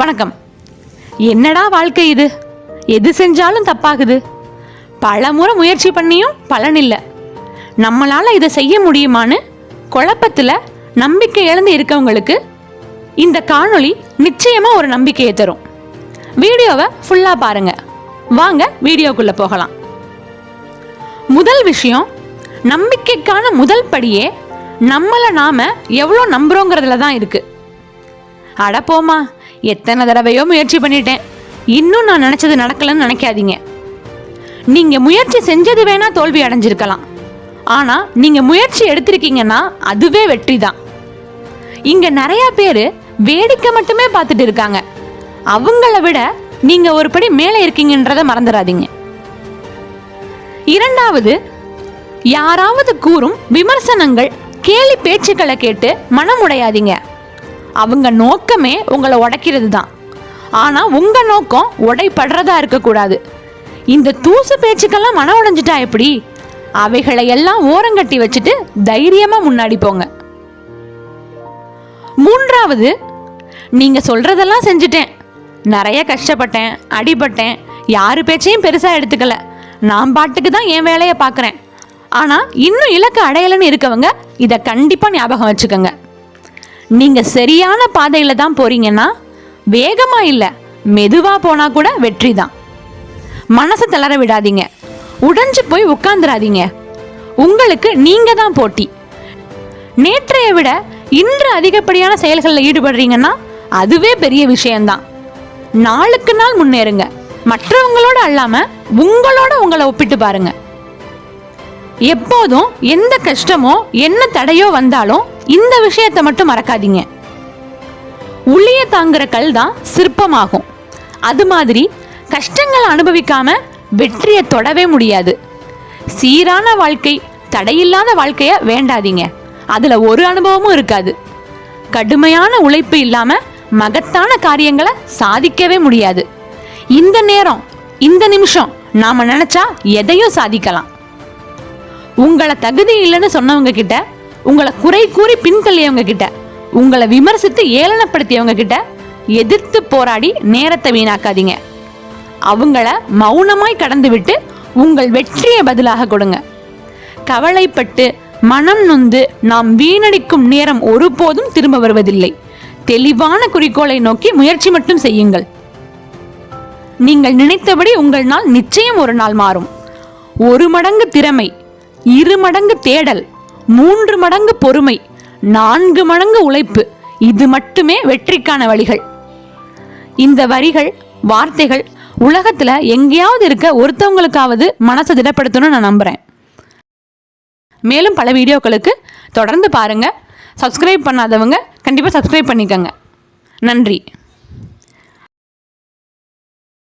வணக்கம். என்னடா வாழ்க்கை இது? எது செஞ்சாலும் தப்பாகுது. பல முறை முயற்சி பண்ணியும் பலன் இல்லை. நம்மளால இதை செய்ய முடியுமான்னு குழப்பத்தில் நம்பிக்கை இழந்து இருக்கவங்களுக்கு இந்த காணொளி நிச்சயமா ஒரு நம்பிக்கையை தரும். வீடியோவை ஃபுல்லா பாருங்க. வாங்க வீடியோக்குள்ள போகலாம். முதல் விஷயம் நம்பிக்கைக்கான முதல் படியே நம்மளை நாம எவ்வளோ நம்புறோங்கிறதுல தான் இருக்கு. அட போமா எத்தனை தடவையோ முயற்சி பண்ணிட்டேன். இன்னும் நான் நினச்சது நடக்கலன்னு நினைக்காதீங்க. நீங்கள் முயற்சி செஞ்சது வேணா தோல்வி அடைஞ்சிருக்கலாம். ஆனால் நீங்கள் முயற்சி எடுத்திருக்கீங்கன்னா அதுவே வெற்றி தான் இங்கே நிறையா பேர் வேடிக்கை மட்டுமே பார்த்துட்டு இருக்காங்க. அவங்கள விட நீங்கள் ஒரு படி மேலே இருக்கீங்கன்றத மறந்துடாதீங்க. இரண்டாவது யாராவது கூறும் விமர்சனங்கள் கேலி பேச்சுக்களை கேட்டு மனம் உடையாதீங்க அவங்க நோக்கமே உங்களை உடைக்கிறது தான் ஆனால் உங்கள் நோக்கம் உடைப்படுறதா இருக்கக்கூடாது. இந்த தூசு பேச்சுக்கெல்லாம் மனம் உடைஞ்சிட்டா எப்படி? அவைகளை எல்லாம் ஓரங்கட்டி வச்சுட்டு தைரியமாக முன்னாடி போங்க. மூன்றாவது நீங்கள் சொல்கிறதெல்லாம் செஞ்சுட்டேன். நிறைய கஷ்டப்பட்டேன் அடிபட்டேன் யார் பேச்சையும் பெருசாக எடுத்துக்கல. நான் பாட்டுக்கு தான் என் வேலையை பார்க்குறேன். ஆனால் இன்னும் இலக்கு அடையலைன்னு இருக்கவங்க இதை கண்டிப்பாக ஞாபகம் வச்சுக்கோங்க. நீங்கள் சரியான பாதையில் தான் போறீங்கன்னா வேகமாக இல்லை மெதுவாக போனால் கூட வெற்றி தான். மனசை தளர விடாதீங்க. உடைஞ்சு போய் உட்காந்துராதீங்க உங்களுக்கு நீங்கள் தான் போட்டி. நேற்றைய விட இன்று அதிகப்படியான செயல்களில் ஈடுபடுறீங்கன்னா அதுவே பெரிய விஷயம்தான். நாளுக்கு நாள் முன்னேறுங்க. மற்றவங்களோட அல்லாம உங்களோட உங்களை ஒப்பிட்டு பாருங்க. எப்போதும் எந்த கஷ்டமோ என்ன தடையோ வந்தாலும் இந்த விஷயத்தை மட்டும் மறக்காதீங்க. உளிய தாங்குற கல் தான் சிற்பமாகும். அது மாதிரி கஷ்டங்களை அனுபவிக்காம வெற்றியை தொடவே முடியாது. சீரான வாழ்க்கை தடையில்லாத வாழ்க்கைய வேண்டாதீங்க. அதுல ஒரு அனுபவமும் இருக்காது. கடுமையான உழைப்பு இல்லாம மகத்தான காரியங்களை சாதிக்கவே முடியாது. இந்த நேரம் இந்த நிமிஷம் நாம நினைச்சா எதையும் சாதிக்கலாம். உங்களை தகுதி இல்லைன்னு சொன்னவங்க கிட்ட உங்களை குறை கூறி பின்தள்ளியவங்க கிட்ட உங்களை விமர்சித்து ஏளனப்படுத்தியவங்க கிட்ட எதிர்த்து போராடி நேரத்தை வீணாக்காதீங்க. அவங்கள மௌனமாய் கடந்து விட்டு உங்கள் வெற்றியை பதிலாக கொடுங்க. கவலைப்பட்டு மனம் நொந்து நாம் வீணடிக்கும் நேரம் ஒருபோதும் திரும்ப வருவதில்லை. தெளிவான குறிக்கோளை நோக்கி முயற்சி மட்டும் செய்யுங்கள். நீங்கள் நினைத்தபடி உங்கள் நாள் நிச்சயம் ஒரு நாள் மாறும். ஒரு மடங்கு திறமை இரு மடங்கு தேடல் மூன்று மடங்கு பொறுமை நான்கு மடங்கு உழைப்பு இது மட்டுமே வெற்றிக்கான வழிகள். இந்த வரிகள் வார்த்தைகள் உலகத்துல எங்கேயாவது இருக்க ஒருத்தவங்களுக்காவது மனசை திடப்படுத்தணும்னு நான் நம்புறேன். மேலும் பல வீடியோக்களுக்கு தொடர்ந்து பாருங்க. சப்ஸ்கிரைப் பண்ணாதவங்க கண்டிப்பாக சப்ஸ்கிரைப் பண்ணிக்கோங்க. நன்றி.